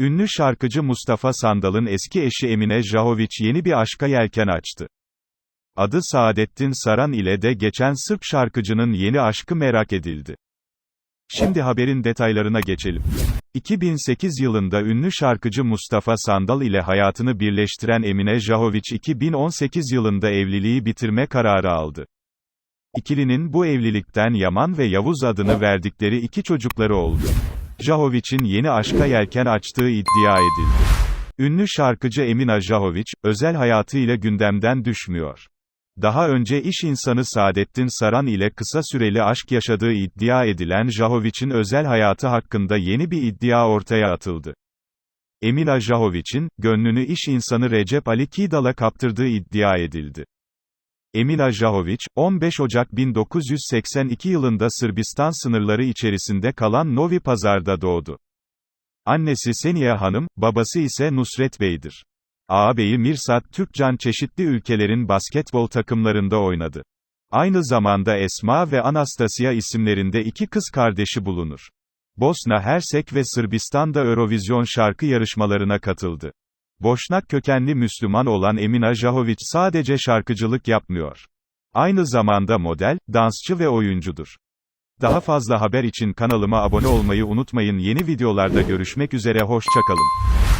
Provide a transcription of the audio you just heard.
Ünlü şarkıcı Mustafa Sandal'ın eski eşi Emine Jahoviç yeni bir aşka yelken açtı. Adı Saadettin Saran ile de geçen Sırp şarkıcının yeni aşkı merak edildi. Şimdi haberin detaylarına geçelim. 2008 yılında ünlü şarkıcı Mustafa Sandal ile hayatını birleştiren Emine Jahoviç 2018 yılında evliliği bitirme kararı aldı. İkilinin bu evlilikten Yaman ve Yavuz adını verdikleri iki çocukları oldu. Jahoviç'in yeni aşka yelken açtığı iddia edildi. Ünlü şarkıcı Emina Jahoviç, özel hayatıyla gündemden düşmüyor. Daha önce iş insanı Saadettin Saran ile kısa süreli aşk yaşadığı iddia edilen Jahoviç'in özel hayatı hakkında yeni bir iddia ortaya atıldı. Emina Jahoviç'in, gönlünü iş insanı Recep Ali Kidal'a kaptırdığı iddia edildi. Emina Jahoviç, 15 Ocak 1982 yılında Sırbistan sınırları içerisinde kalan Novi Pazar'da doğdu. Annesi Seniye Hanım, babası ise Nusret Bey'dir. Ağabeyi Mirsat Türkcan çeşitli ülkelerin basketbol takımlarında oynadı. Aynı zamanda Esma ve Anastasia isimlerinde iki kız kardeşi bulunur. Bosna Hersek ve Sırbistan'da Eurovision şarkı yarışmalarına katıldı. Boşnak kökenli Müslüman olan Emina Jahoviç sadece şarkıcılık yapmıyor. Aynı zamanda model, dansçı ve oyuncudur. Daha fazla haber için kanalıma abone olmayı unutmayın. Yeni videolarda görüşmek üzere hoşçakalın.